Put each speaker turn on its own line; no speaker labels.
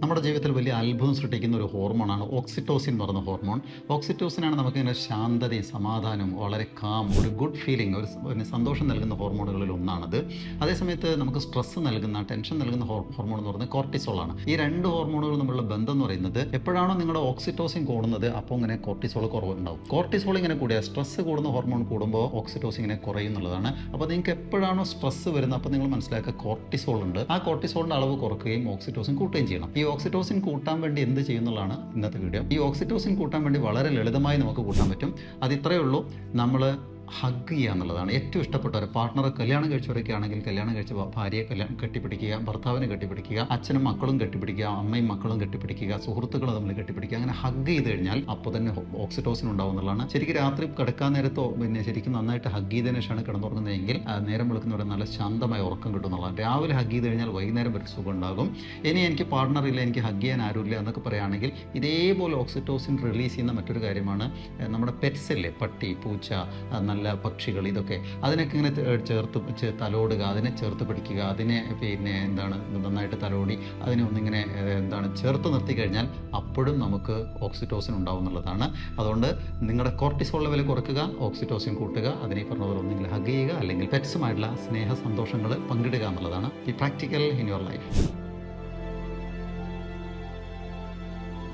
നമ്മുടെ ജീവിതത്തിൽ വലിയ അത്ഭുതം സൃഷ്ടിക്കുന്ന ഒരു ഹോർമോണാണ് ഓക്സിറ്റോസിൻ എന്ന് പറയുന്ന ഹോർമോൺ. ഓക്സിറ്റോസിനാണ് നമുക്കിങ്ങനെ ശാന്തതയും സമാധാനവും വളരെ കാം ഒരു ഗുഡ് ഫീലിംഗ് ഒരു സന്തോഷം നൽകുന്ന ഹോർമോണുകളിൽ ഒന്നാണത്. അതേസമയത്ത് നമുക്ക് സ്ട്രെസ് നൽകുന്ന ടെൻഷൻ നൽകുന്ന ഹോർമോൺ എന്ന് പറയുന്നത് കോർട്ടിസോളാണ് ഈ രണ്ട് ഹോർമോണുകൾ തമ്മിലുള്ള ബന്ധം എന്ന് പറയുന്നത് എപ്പോഴാണോ നിങ്ങളുടെ ഓക്സിറ്റോസിൻ കൂടുന്നത് അപ്പോൾ ഇങ്ങനെ കോർട്ടിസോൾ കുറവുണ്ടാവും. കോർട്ടിസോൾ ഇങ്ങനെ കൂടിയാൽ സ്ട്രെസ് കൂടുന്ന ഹോർമോൺ കൂടുമ്പോൾ ഓക്സിറ്റോസിൻ ഇങ്ങനെ കുറയും എന്നുള്ളതാണ്. അപ്പോൾ നിങ്ങൾക്ക് എപ്പോഴാണോ സ്ട്രെസ് വരുന്നത് അപ്പോൾ നിങ്ങൾ മനസ്സിലാക്കുക കോർട്ടിസോൾ ഉണ്ട്. ആ കോർട്ടിസോളിന്റെ അളവ് കുറയ്ക്കുകയും ഓക്സിറ്റോസിൻ കൂട്ടുകയും ചെയ്യണം. ഈ ഓക്സിറ്റോസിൻ കൂട്ടാൻ വേണ്ടി എന്ത് ചെയ്യുന്നുള്ളതാണ് ഇന്നത്തെ വീഡിയോ ഈ ഓക്സിറ്റോസിൻ കൂട്ടാൻ വേണ്ടി വളരെ ലളിതമായി നമുക്ക് കൂട്ടാൻ പറ്റും. അത് ഇത്രയേ ഉള്ളൂ. നമ്മൾ ഹഗ് ചെയ്യുക എന്നുള്ളതാണ് ഏറ്റവും ഇഷ്ടപ്പെട്ട ഒരു പാർട്ണർ കല്യാണം കഴിച്ചവരൊക്കെ ആണെങ്കിൽ കല്യാണം കഴിച്ച ഭാര്യയെ കല്യാണം കെട്ടിപ്പിടിക്കുക ഭർത്താവിനെ കെട്ടിപ്പിടിക്കുക അച്ഛനും മക്കളും കെട്ടിപ്പിടിക്കുക അമ്മയും മക്കളും കെട്ടിപ്പിടിക്കുക സുഹൃത്തുക്കൾ തമ്മിൽ കെട്ടിപ്പിടിക്കുക. അങ്ങനെ ഹഗ് ചെയ്ത് കഴിഞ്ഞാൽ അപ്പോൾ തന്നെ ഓക്സിറ്റോസിൻ ഉണ്ടാവുന്നതാണ് ശരിക്കും രാത്രി കിടക്കാൻ നേരത്തോ പിന്നെ ശരിക്കും നന്നായിട്ട് ഹഗ് ചെയ്തതിനു ശേഷമാണ് കിടന്നുറങ്ങുന്നതെങ്കിൽ നേരം വിളിക്കുന്നവരെ നല്ല ശാന്തമായ ഉറക്കം കിട്ടുന്നതാണ് രാവിലെ ഹഗ് ചെയ്ത് കഴിഞ്ഞാൽ വൈകുന്നേരം വരെ സുഖം ഉണ്ടാകും. ഇനി എനിക്ക് പാർട്ണർ ഇല്ല എനിക്ക് ഹഗ് ചെയ്യാൻ ആരുമില്ല എന്നൊക്കെ പറയുകയാണെങ്കിൽ ഇതേപോലെ ഓക്സിറ്റോസിൻ റിലീസ് ചെയ്യുന്ന മറ്റൊരു കാര്യമാണ് നമ്മുടെ പെറ്റ്സ് അല്ലേ പട്ടി പൂച്ച ആ, നല്ല പക്ഷികൾ ഇതൊക്കെ. അതിനൊക്കെ ഇങ്ങനെ ചേർത്ത് തലോടുക അതിനെ ചേർത്ത് പിടിക്കുക അതിനെ പിന്നെ എന്താണ് നന്നായിട്ട് തലോടി അതിനെ ഒന്നിങ്ങനെ എന്താണ് ചേർത്ത് നിർത്തി കഴിഞ്ഞാൽ അപ്പോഴും നമുക്ക് ഓക്സിറ്റോസിൻ ഉണ്ടാവും എന്നുള്ളതാണ്. അതുകൊണ്ട് നിങ്ങളുടെ കോർട്ടിസോൾ ലെവൽ കുറക്കുക ഓക്സിറ്റോസിൻ കൂട്ടുക അതിനെ പറഞ്ഞതുപോലെ ഒന്നുകിൽ ഹഗ് ചെയ്യുക അല്ലെങ്കിൽ പെറ്റ്സുമായിട്ടുള്ള സ്നേഹ സന്തോഷങ്ങൾ പങ്കിടുക എന്നുള്ളതാണ് ഈ പ്രാക്ടിക്കൽ ഇൻ യുവർ ലൈഫ്.